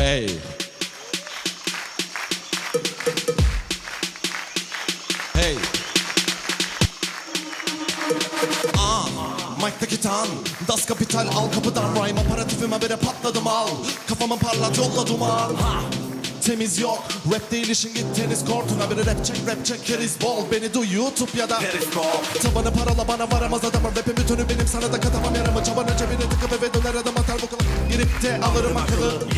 Hey. Hey. Aa, Mike'daki tan. Das Kapital al kapıdan Rhyme. Aparatifime bire patladım al. Kafamı parlat yolla duman. Ha. Temiz yok Rap değil işin git tenis kortuna. Biri rap çek rap çek keriz bol Beni duy YouTube ya da Periskop Tabanı paralı bana varamaz adamım. Rapin bütünü benim sana da katamam yaramı. Çabanı cebine tıkıp eve döner adam atar bu kadar Girip de alırım akıllı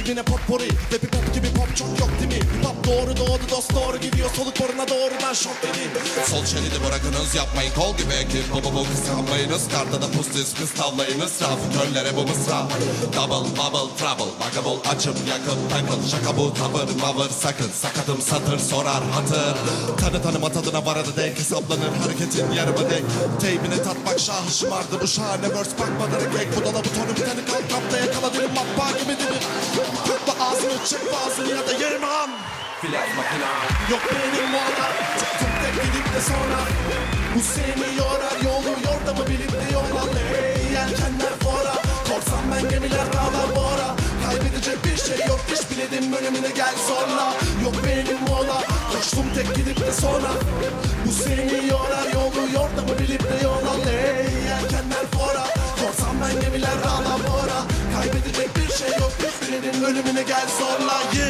Teybine potpourri Rapi pop gibi pop çok yok değil mi? Hip doğru doğdu dost doğru gidiyor Soluk boruna doğru ben şok dedim Sol şeridi bırakınız yapmayın kol gibi ekip. Bu bu bu kıskanmayınız Karda da pustis kız tavlayınız. Trafiköllere bu mısra. Double bubble trouble Bugable açıp yakıp takıl Şaka bu tavır mavır sakın. Sakatım satır sorar hatır. Tanı tanıma tadına var adı denk Hesaplanır hareketin yarımı denk Teybine tatmak şahı şımardı Bu şahane verse bakmadan ek Bu dolabı tonu bir tane kalk kapta yakala Dilim matbaa gibi dilim ağzını çek ağzını ya da yerime an Flash makina. Yok benim adam Çıktım tek gidip de sonra. Bu seni yorar yolu yordamı bilip de yollar Hey yelkenler fora. Korsan ben gemiler dağlar bora. Kaybedecek bir şey yok Hiç biledim önümüne gel sonra. Yok benim mola Koştum tek gidip de sonra. Bu seni yorar yolu yordamı bilip de yollar Hey ölümüne gel sonra Yeah